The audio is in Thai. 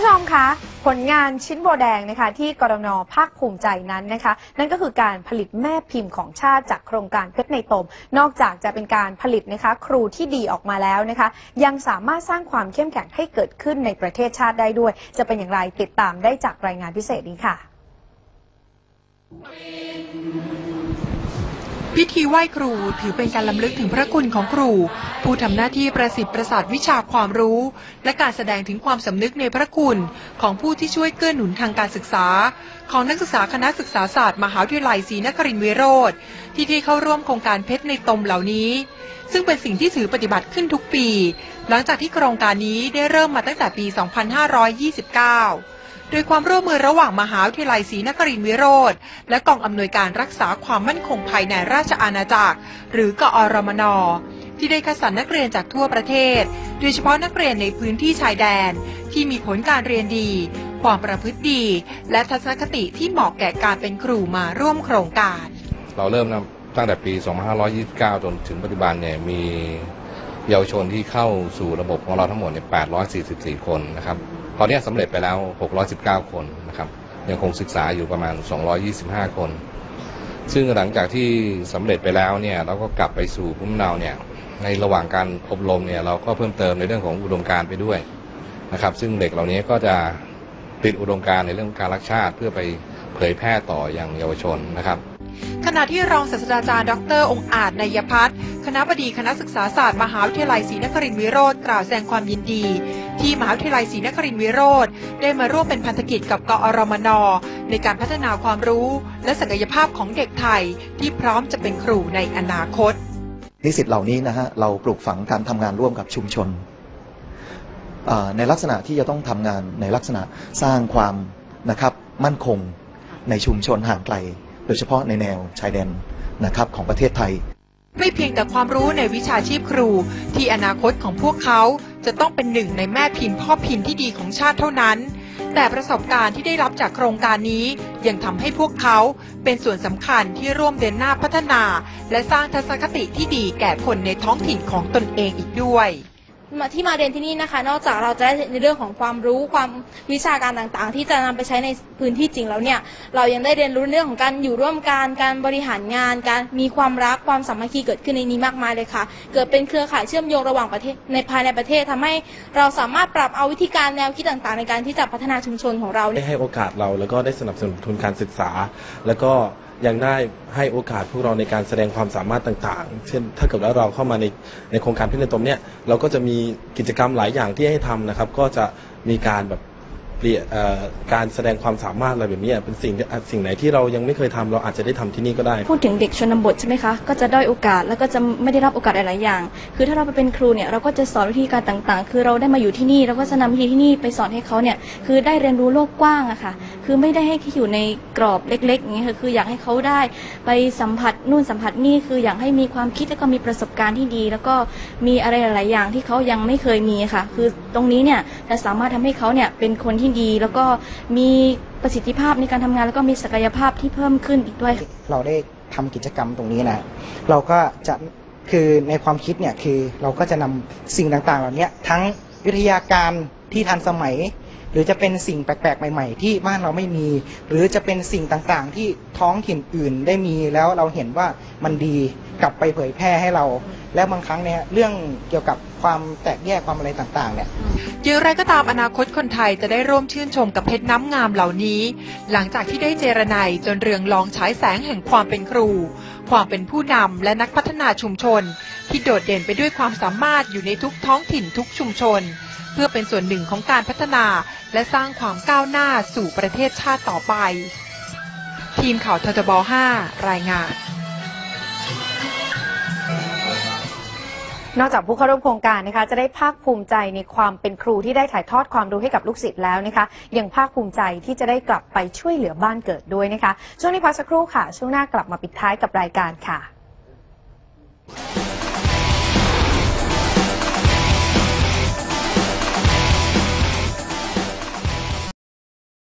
ผู้ชมคะผลงานชิ้นโบแดงนะคะที่กรนภาคภูมิใจนั้นนะคะ นั่นก็คือการผลิตแม่พิมพ์ของชาติจากโครงการเพชรในตม นอกจากจะเป็นการผลิตนะคะครูที่ดีออกมาแล้วนะคะ ยังสามารถสร้างความเข้มแข็งให้เกิดขึ้นในประเทศชาติได้ด้วย จะเป็นอย่างไรติดตามได้จากรายงานพิเศษนี้ค่ะ พิธีไหว้ครูถือเป็นการลำลึกถึงพระคุณของครู ผู้ทำหน้าที่ประสิทธิ์ประสาทวิชาความรู้ และการแสดงถึงความสำนึกในพระคุณ ของผู้ที่ช่วยเกื้อหนุนทางการศึกษา ของนักศึกษาคณะศึกษาศาสตร์มหาวิทยาลัยศรีนครินทรวิโรธที่ได้เข้าร่วมโครงการเพชรในตมเหล่านี้ ซึ่งเป็นสิ่งที่ถือปฏิบัติขึ้นทุกปี หลังจากที่โครงการนี้ได้เริ่มมาตั้งแต่ปี 2529 โดยความร่วมมือระหว่างมหาวิทยาลัยศรีนครินทรวิโรธและกองอำนวยการรักษาความมั่นคงภายในราชอาณาจักร หรือกอรมนที่ได้คัดสรรนักเรียนจากทั่วประเทศ โดยเฉพาะนักเรียนในพื้นที่ชายแดน ที่มีผลการเรียนดี ความประพฤติดี และทัศนคติที่เหมาะแก่การเป็นครูมาร่วมโครงการ เราเริ่มตั้งแต่ปี 2529 จนถึงปัจจุบันเนี่ยมีเยาวชนที่เข้าสู่ระบบของเราทั้งหมดเนี่ย844 คนนะครับ ตอนนี้สำเร็จไปแล้ว 619 คนนะครับ ยังคงศึกษาอยู่ประมาณ 225 คน ซึ่งหลังจากที่สำเร็จไปแล้วเนี่ยเราก็กลับไปสู่ภูมิเนาเนี่ยในระหว่างการอบรมเนี่ยเราก็เพิ่มเติมในเรื่องของอุดมการไปด้วยนะครับ ซึ่งเด็กเหล่านี้ก็จะติดอุดมการในเรื่องการรักชาติ เพื่อไปเผยแพร่ต่อยังเยาวชนนะครับ ขณะที่รองศาสตราจารย์ ดร องค์อาจนายพัฒน์ คณะบดีคณะศึกษาศาสตร์มหาวิทยาลัยศรีนครินทรวิโรธกล่าวแสดงความยินดี ที่มหาวิทยาลัยศรีนครินทรวิโรธได้มาร่วมเป็นพันธกิจกับกอรมน ในการพัฒนาความรู้ และศักยภาพของเด็กไทยที่พร้อมจะเป็นครูในอนาคต นิสิตเหล่านี้นะฮะเราปลูกฝังการทำงานร่วมกับชุมชน ในลักษณะที่จะต้องทำงานในลักษณะสร้างความนะครับมั่นคงในชุมชนห่างไกล โดยเฉพาะในแนวชายแดนนะครับของประเทศไทย ไม่เพียงแต่ความรู้ในวิชาชีพครู ที่อนาคตของพวกเขาจะต้องเป็นหนึ่งในแม่พิมพ์พ่อพิมพ์ที่ดีของชาติเท่านั้น แต่ประสบการณ์ที่ได้รับจากโครงการนี้ ยังทำให้พวกเขาเป็นส่วนสำคัญที่ร่วมเดินหน้าพัฒนา และสร้างทัศนคติที่ดีแก่คนในท้องถิ่นของตนเองอีกด้วย มาที่มาเรียนที่นี่นะคะ นอกจากเราจะได้ในเรื่องของความรู้ความวิชาการต่างๆ ที่จะนำไปใช้ในพื้นที่จริงแล้วเนี่ย เรายังได้เรียนรู้เรื่องของการอยู่ร่วมกันการบริหารงาน การมีความรักความสามัคคีเกิดขึ้นในนี้มากมายเลยค่ะ เกิดเป็นเครือข่ายเชื่อมโยงระหว่างประเทศในภายในประเทศทำให้เราสามารถปรับเอาวิธีการแนวคิดต่างๆ ในการที่จะพัฒนาชุมชนของเราได้ให้โอกาสเราแล้วก็ได้สนับสนุนทุนการศึกษา แล้วก็ ยังได้ให้โอกาสพวกเราในการแสดงความสามารถต่างๆ เช่น ถ้าเกิดว่าเราเข้ามาในในโครงการพิเศษตมเนี่ยเราก็จะมีกิจกรรมหลายอย่างที่ให้ทำนะครับ ก็จะมีการแบบเปลี่ยนเอ่อการแสดงความสามารถอะไรแบบเนี้ยเป็นสิ่งที่อะสิ่งไหนที่เรายังไม่เคยทำเราอาจจะได้ทำที่นี่ก็ได้ พูดถึงเด็กชนบทใช่ไหมคะ ก็จะด้อยโอกาสแล้วก็จะไม่ได้รับโอกาสหลายๆอย่าง คือถ้าเราไปเป็นครูเนี่ยเราก็จะสอนวิธีการต่างๆ คือเราได้มาอยู่ที่นี่เราก็จะนำวิธีที่นี่ไปสอนให้เขาเนี่ยคือได้เรียนรู้โลกกว้างอะค่ะ คือไม่ได้ให้แค่อยู่ในกรอบเล็กๆอย่างเงี้ยค่ะคืออยากให้เขาได้ไปสัมผัสนู่นสัมผัสนี่คืออยากให้มีความคิดแล้วก็มีประสบการณ์ที่ดี แล้วก็มีอะไรหลายๆอย่างที่เขายังไม่เคยมีค่ะ คือตรงนี้เนี่ยจะสามารถทำให้เขาเนี่ยเป็นคนที่ดี แล้วก็มีประสิทธิภาพในการทำงาน แล้วก็มีศักยภาพที่เพิ่มขึ้นอีกด้วย เราได้ทำกิจกรรมตรงนี้นะเราก็จะคือในความคิดเนี่ยคือเราก็จะนำสิ่งต่างๆ เหล่านี้ทั้งวิทยาการที่ทันสมัย หรือจะเป็นสิ่งแปลกๆใหม่ ๆ ที่บ้านเราไม่มี หรือจะเป็นสิ่งต่างๆ ที่ท้องถิ่นอื่นได้มีแล้วเราเห็นว่ามันดีกลับไปเผยแพร่ให้เรา แล้วบางครั้งเนี่ยเรื่องเกี่ยวกับความแตกแยกความอะไรต่างๆเนี่ยอย่างไรก็ตามอนาคตคนไทยจะได้ร่วมชื่นชมกับเพชรน้ำงามเหล่านี้ หลังจากที่ได้เจรไนยจนเรืองรองฉายแสงแห่งความเป็นครู ความเป็นผู้นำและนักพัฒนาชุมชน ที่โดดเด่นไปด้วยความสามารถอยู่ในทุกท้องถิ่นทุกชุมชน เพื่อเป็นส่วนหนึ่งของการพัฒนาและสร้างความก้าวหน้าสู่ประเทศชาติต่อไป ทีมข่าวททบ 5 รายงานนอกจากผู้เข้าร่วมโครงการนะคะจะได้ภาคภูมิใจในความเป็นครูที่ได้ถ่ายทอดความรู้ให้กับลูกศิษย์แล้วนะคะยังภาคภูมิใจที่จะได้กลับไปช่วยเหลือบ้านเกิดด้วยนะคะ ช่วงนี้พักสักครู่ค่ะ ช่วงหน้ากลับมาปิดท้ายกับรายการค่ะ